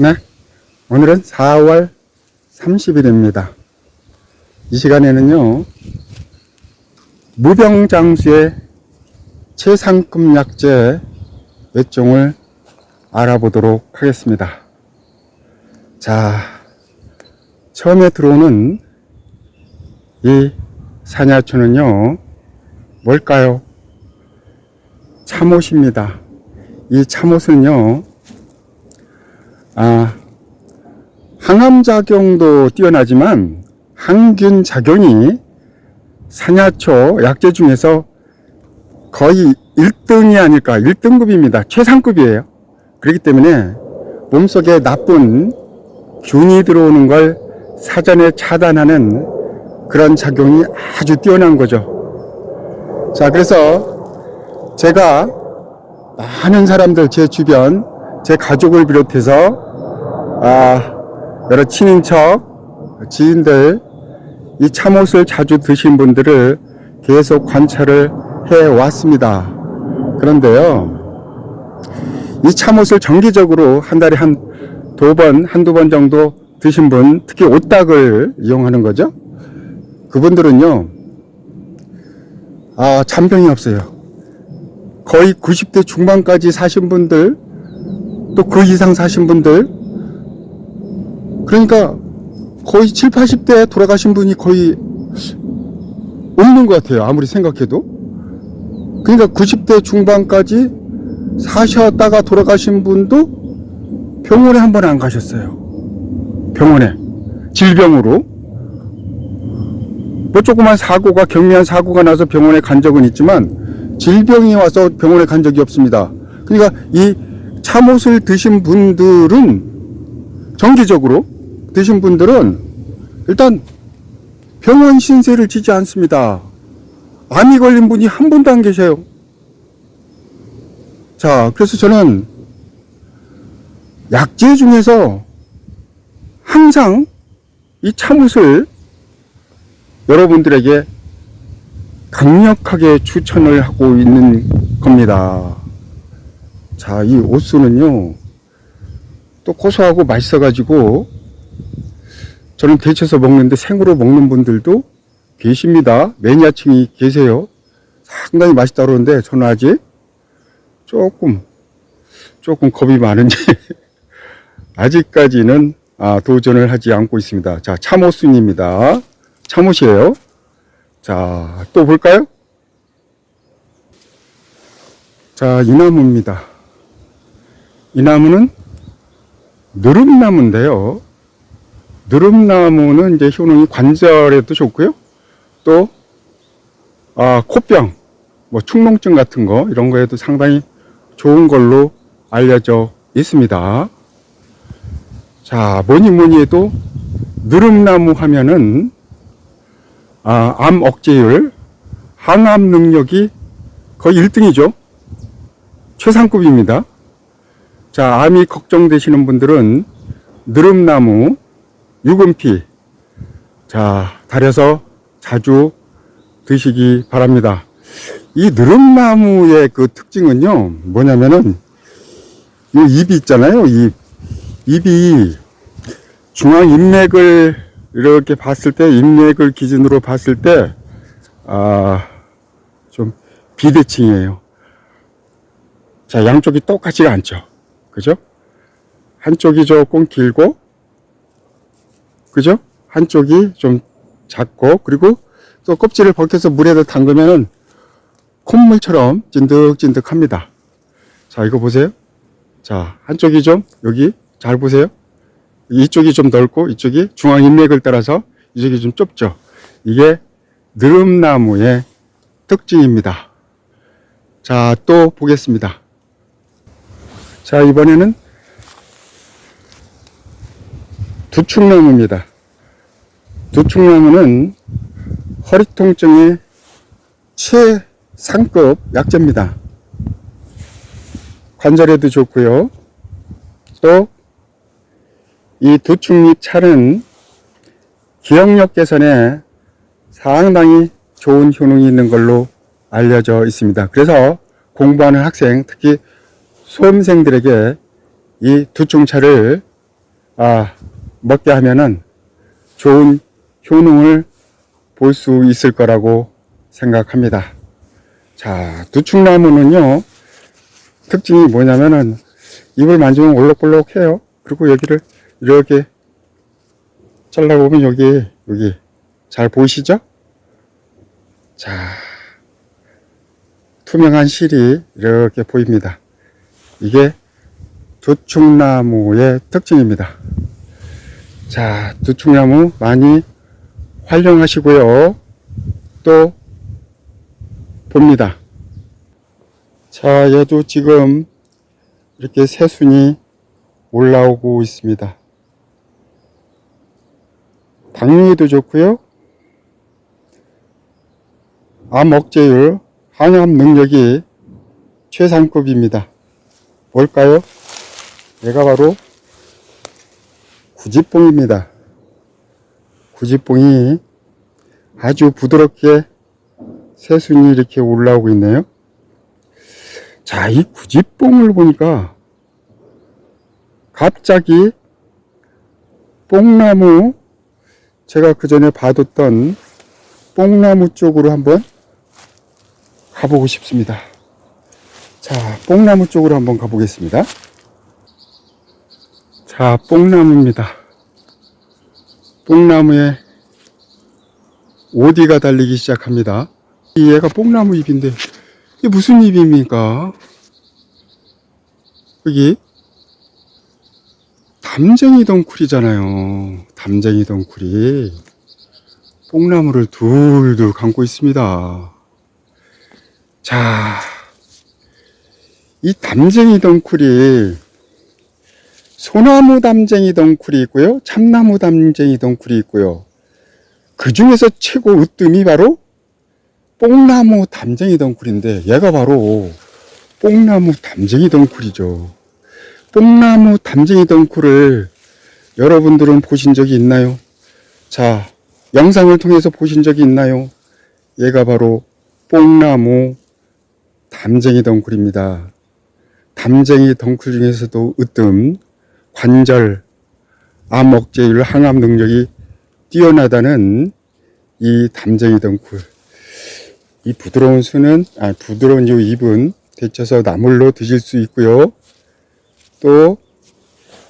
네. 오늘은 4월 30일입니다. 이 시간에는요, 무병장수의 최상급 약재 몇 종을 알아보도록 하겠습니다. 자, 처음에 들어오는 이 사냐초는요, 뭘까요? 참옷입니다. 이 참옷은요, 아, 항암 작용도 뛰어나지만 항균 작용이 사냐초 약재 중에서 거의 1등이 아닐까, 1등급입니다. 최상급이에요. 그렇기 때문에 몸속에 나쁜 균이 들어오는 걸 사전에 차단하는 그런 작용이 아주 뛰어난 거죠. 자, 그래서 제가 많은 사람들 제 주변, 제 가족을 비롯해서 아, 여러 친인척, 지인들 이 참옷을 자주 드신 분들을 계속 관찰을 해 왔습니다. 그런데요, 이 참옷을 정기적으로 한 달에 한 두 번, 한두 번 정도 드신 분, 특히 오딱을 이용하는 거죠. 그분들은요, 아, 잔병이 없어요. 거의 90대 중반까지 사신 분들, 또 그 이상 사신 분들, 그러니까 거의 7, 80대 돌아가신 분이 거의 없는 것 같아요. 아무리 생각해도. 그러니까 90대 중반까지 사셨다가 돌아가신 분도 병원에 한 번 안 가셨어요. 병원에. 질병으로. 뭐 조그만 사고가, 경미한 사고가 나서 병원에 간 적은 있지만 질병이 와서 병원에 간 적이 없습니다. 그러니까 이 참옷을 드신 분들은 정기적으로 드신 분들은 일단 병원 신세를 지지 않습니다. 암이 걸린 분이 한 분도 안 계세요. 자, 그래서 저는 약재 중에서 항상 이 참옷을 여러분들에게 강력하게 추천을 하고 있는 겁니다. 자, 이 오스는요, 또 고소하고 맛있어가지고, 저는 데쳐서 먹는데 생으로 먹는 분들도 계십니다. 매니아층이 계세요. 상당히 맛있다 그러는데, 저는 아직 조금, 조금 겁이 많은지, 아직까지는 아, 도전을 하지 않고 있습니다. 자, 참옷순입니다. 참옷이에요. 자, 또 볼까요? 자, 이 나무입니다. 이 나무는 느릅나무인데요. 느릅나무는 이제 효능이 관절에도 좋고요. 또, 아, 코병, 뭐 축농증 같은 거, 이런 거에도 상당히 좋은 걸로 알려져 있습니다. 자, 뭐니 뭐니 해도 느릅나무 하면은 아, 암 억제율, 항암 능력이 거의 1등이죠. 최상급입니다. 자, 암이 걱정되시는 분들은 느릅나무, 유금피, 자, 달여서 자주 드시기 바랍니다. 이 느릅나무의 그 특징은요, 뭐냐면은, 이 잎이 있잖아요, 잎. 잎이 중앙인맥을 이렇게 봤을 때, 인맥을 기준으로 봤을 때, 아, 좀 비대칭이에요. 자, 양쪽이 똑같지가 않죠. 그죠? 한쪽이 조금 길고, 그죠? 한쪽이 좀 작고, 그리고 또 껍질을 벗겨서 물에다 담그면은 콧물처럼 찐득찐득 합니다. 자, 이거 보세요. 자, 한쪽이 좀, 여기, 잘 보세요. 이쪽이 좀 넓고 이쪽이 중앙 인맥을 따라서 이쪽이 좀 좁죠. 이게 느릅나무의 특징입니다. 자, 또 보겠습니다. 자, 이번에는 두축나무입니다. 두축나무는 허리 통증의 최상급 약재입니다. 관절에도 좋고요. 또 이 두축잎 차는 기억력 개선에 상당히 좋은 효능이 있는 걸로 알려져 있습니다. 그래서 공부하는 학생, 특히 수험생들에게 이 두충차를 아, 먹게 하면은 좋은 효능을 볼 수 있을 거라고 생각합니다. 자, 두충나무는요, 특징이 뭐냐면은 입을 만지면 올록볼록해요. 그리고 여기를 이렇게 잘라보면 여기, 여기 잘 보이시죠? 자, 투명한 실이 이렇게 보입니다. 이게 두충나무의 특징입니다. 자, 두충나무 많이 활용하시고요. 또 봅니다. 자, 얘도 지금 이렇게 새순이 올라오고 있습니다. 당뇨에도 좋고요. 암 억제율, 항암 능력이 최상급입니다. 뭘까요? 얘가 바로 구지뽕입니다. 구지뽕이 아주 부드럽게 새순이 이렇게 올라오고 있네요. 자, 이 구지뽕을 보니까 갑자기 뽕나무 제가 그 전에 봐뒀던 뽕나무 쪽으로 한번 가보고 싶습니다. 자, 뽕나무 쪽으로 한번 가보겠습니다. 자, 뽕나무입니다. 뽕나무에 오디가 달리기 시작합니다. 이 얘가 뽕나무 잎인데 이게 무슨 잎입니까? 여기 담쟁이 덩쿨이잖아요. 담쟁이 덩쿨이 뽕나무를 둘둘 감고 있습니다. 자, 이 담쟁이 덩쿨이 소나무 담쟁이 덩쿨이 있고요. 참나무 담쟁이 덩쿨이 있고요. 그 중에서 최고 으뜸이 바로 뽕나무 담쟁이 덩쿨인데 얘가 바로 뽕나무 담쟁이 덩쿨이죠. 뽕나무 담쟁이 덩쿨을 여러분들은 보신 적이 있나요? 자, 영상을 통해서 보신 적이 있나요? 얘가 바로 뽕나무 담쟁이 덩쿨입니다. 담쟁이 덩쿨 중에서도 으뜸, 관절, 암 억제율, 항암 능력이 뛰어나다는 이 담쟁이 덩쿨. 이 부드러운 순은, 아, 부드러운 이 잎은 데쳐서 나물로 드실 수 있고요. 또,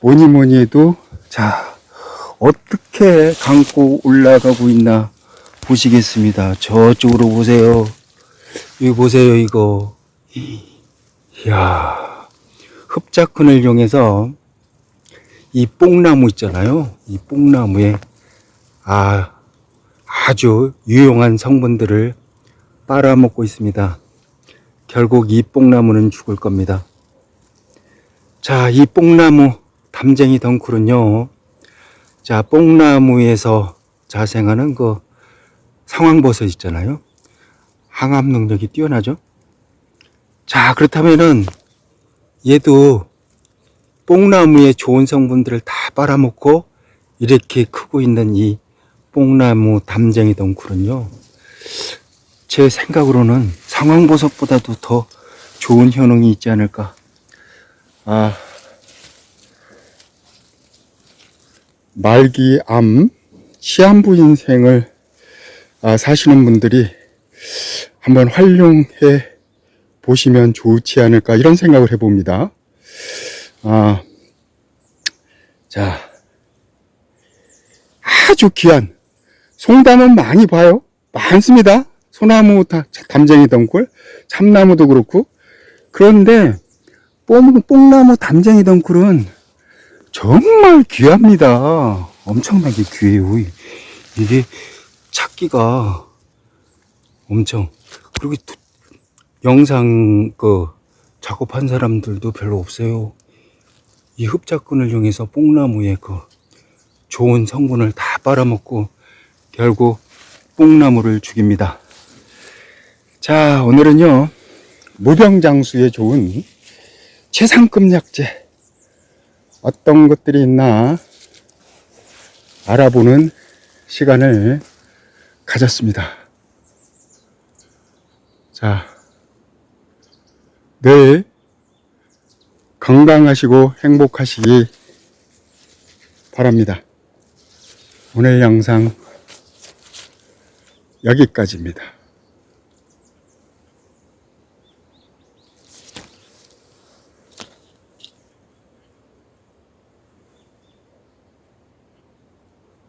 뭐니 뭐니 해도, 자, 어떻게 감고 올라가고 있나 보시겠습니다. 저쪽으로 보세요. 여기 보세요, 이거. 이야, 흡자근을 이용해서 이 뽕나무 있잖아요. 이 뽕나무에 아, 아주 유용한 성분들을 빨아먹고 있습니다. 결국 이 뽕나무는 죽을 겁니다. 자, 이 뽕나무 담쟁이 덩쿨은요. 자, 뽕나무에서 자생하는 그 상황버섯 있잖아요. 항암 능력이 뛰어나죠. 자, 그렇다면은 얘도 뽕나무의 좋은 성분들을 다 빨아먹고 이렇게 크고 있는 이 뽕나무 담쟁이 덩쿨은요. 제 생각으로는 상황버섯보다도 더 좋은 효능이 있지 않을까. 아, 말기암 시한부 인생을 아, 사시는 분들이 한번 활용해 보시면 좋지 않을까 이런 생각을 해봅니다. 아, 자, 아주 귀한 송담은 많이 봐요. 많습니다. 소나무 다- 담쟁이 덩굴, 참나무도 그렇고. 그런데 뽕, 뽕나무 담쟁이 덩굴은 정말 귀합니다. 엄청나게 귀해요. 이- 이게 찾기가 엄청 그리고 두- 영상 그 작업한 사람들도 별로 없어요. 이 흡작근을 이용해서 뽕나무에 그 좋은 성분을 다 빨아먹고 결국 뽕나무를 죽입니다. 자, 오늘은요, 무병장수에 좋은 최상급 약재 어떤 것들이 있나 알아보는 시간을 가졌습니다. 자, 늘 건강하시고 행복하시기 바랍니다. 오늘 영상 여기까지입니다.